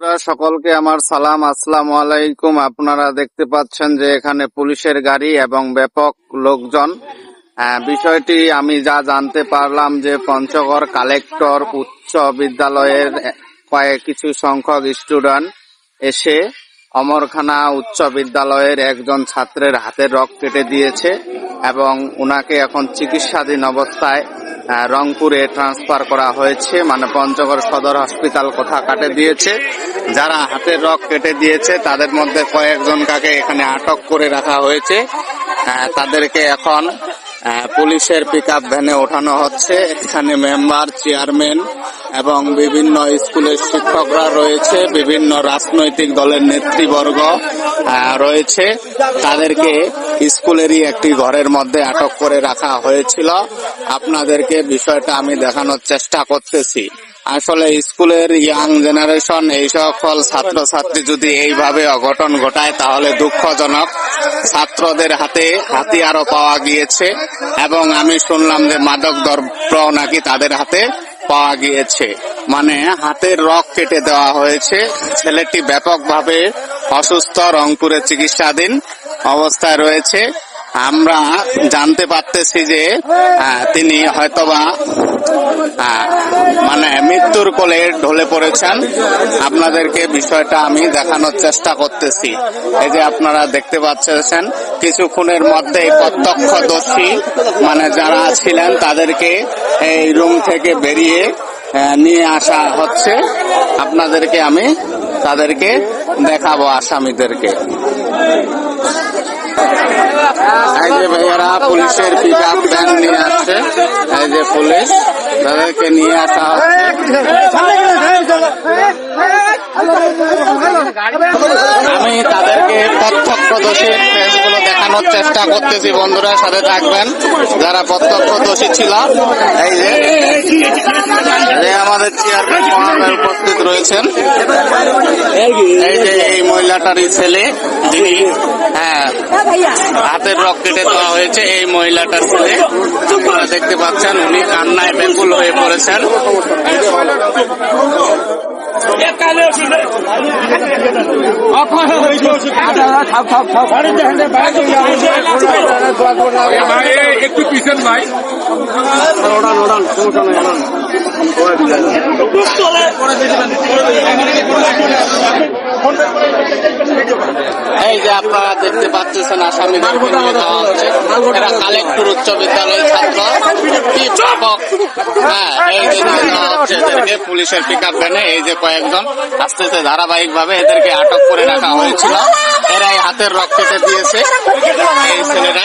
সকলকে আমার সালাম, আসসালামু আলাইকুম। আপনারা দেখতে পাচ্ছেন যে এখানে পুলিশের গাড়ি এবং ব্যাপক লোকজন। বিষয়টি আমি যা জানতে পারলাম যে পঞ্চগড় কালেক্টর উচ্চ বিদ্যালয়ের কয়েক কিছু সংখ্যক স্টুডেন্ট এসে অমরখানা উচ্চ বিদ্যালয়ের একজন ছাত্রের হাতের রক কেটে দিয়েছে এবং উনাকে এখন চিকিৎসাধীন অবস্থায় রংপুরে ট্রান্সফার করা হয়েছে মানে পঞ্চগড় সদর হসপিটাল কোথা কাটে দিয়েছে। যারা হাতের রক কেটে দিয়েছে, তাদের মধ্যে কয়েকজন কাকে এখানে আটক করে রাখা হয়েছে। তাদেরকে এখন পুলিশের পিক আপ ভ্যানে ওঠানো হচ্ছে। এখানে মেম্বার চেয়ারম্যান এবং বিভিন্ন স্কুলের শিক্ষকরা রয়েছে। বিভিন্ন রাজনৈতিক দলের নেতৃবর্গ রয়েছে। তাদেরকে স্কুলেরই একটি ঘরের মধ্যে আটক করে রাখা হয়েছিল। আপনাদেরকে বিষয়টা আমি দেখানোর চেষ্টা করতেছি। আসলে স্কুলের ইয়াং জেনারেশন এই সকল ছাত্রছাত্রী যদি এইভাবে অঘটন ঘটায়, তাহলে দুঃখজনক। ছাত্রদের হাতে হাতিয়ারও পাওয়া গিয়েছে, এবং আমি শুনলাম যে মাদক দ্রব্য নাকি তাদের হাতে পাওয়া গিয়েছে। মানে হাতের রক কেটে দেওয়া হয়েছে। ছেলেটি ব্যাপকভাবে অসুস্থ, রংপুরে চিকিৎসাধীন অবস্থায় রয়েছে। আমরা জানতে পারতেছি যে তিনি হয়তোবা মানে মৃত্যুর কোলে ঢলে পড়েছেন। আপনাদেরকে বিষয়টা আমি দেখানোর চেষ্টা করতেছি। এই যে আপনারা দেখতে পাচ্ছেন, কিছুক্ষণের মধ্যে প্রত্যক্ষদর্শী মানে যারা ছিলেন তাদেরকে এই রুম থেকে বেরিয়ে নিয়ে আসা হচ্ছে। আপনাদেরকে আমি তাদেরকে দেখাবো আসামিদেরকে। এই যে ভাইয়ারা, পুলিশের পিক আপ ভ্যান নিয়ে যে পুলিশ, তাদেরকে নিয়ে আসা আমি তাদেরকে প্রত্যক্ষদর্শী দেখানোর চেষ্টা করতেছি। বন্ধুরা, সাথে থাকবেন। যারা প্রত্যক্ষদর্শী ছিল, এই যে আমাদের চেয়ারম্যান মহোদয় উপস্থিত রয়েছেন। এই যে এই মহিলাটারই ছেলে যিনি হ্যাঁ হাতের রক কেটে দেওয়া হয়েছে এই মহিলাটার ছেলে। আপনারা দেখতে পাচ্ছেন উনি কান্নায় ব্যাকুল হয়ে পড়েছেন। একটু পিছন ভাই। এই যে আপনারা দেখতে পাচ্ছেন আসামি কালেক্টর উচ্চ বিদ্যালয়ের ছাত্র। হ্যাঁ এই যে এদেরকে পুলিশের পিক আপ ভ্যানে এই যে কয়েকজন। আস্তে আস্তে ধারাবাহিক ভাবে এদেরকে আটক করে রাখা হয়েছিল। এরা এই হাতের রক কেটে দিয়েছে। এই ছেলেরা।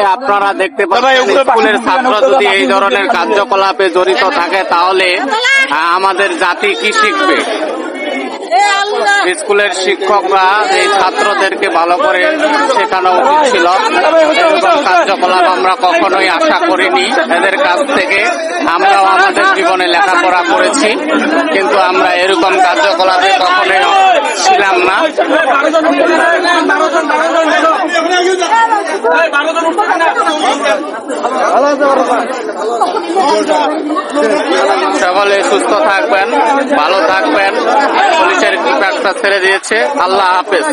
আপনারা দেখতে পাচ্ছেন স্কুলের ছাত্র যদি এই ধরনের কার্যকলাপে জড়িত থাকে তাহলে আমাদের জাতি কি শিখবে? স্কুলের শিক্ষকরা এই ছাত্রদেরকে ভালো করে শেখানো উচিত ছিল। এরকম কার্যকলাপ আমরা কখনোই আশা করিনি। এদের কাছ থেকে আমরাও আমাদের জীবনে লেখাপড়া করেছি কিন্তু আমরা এরকম কার্যকলাপে কখনোই ছিলাম না। সকলে সুস্থ থাকবেন ভালো থাকবেন। পুলিশের একটা ছেড়ে দিয়েছে। আল্লাহ হাফেজ।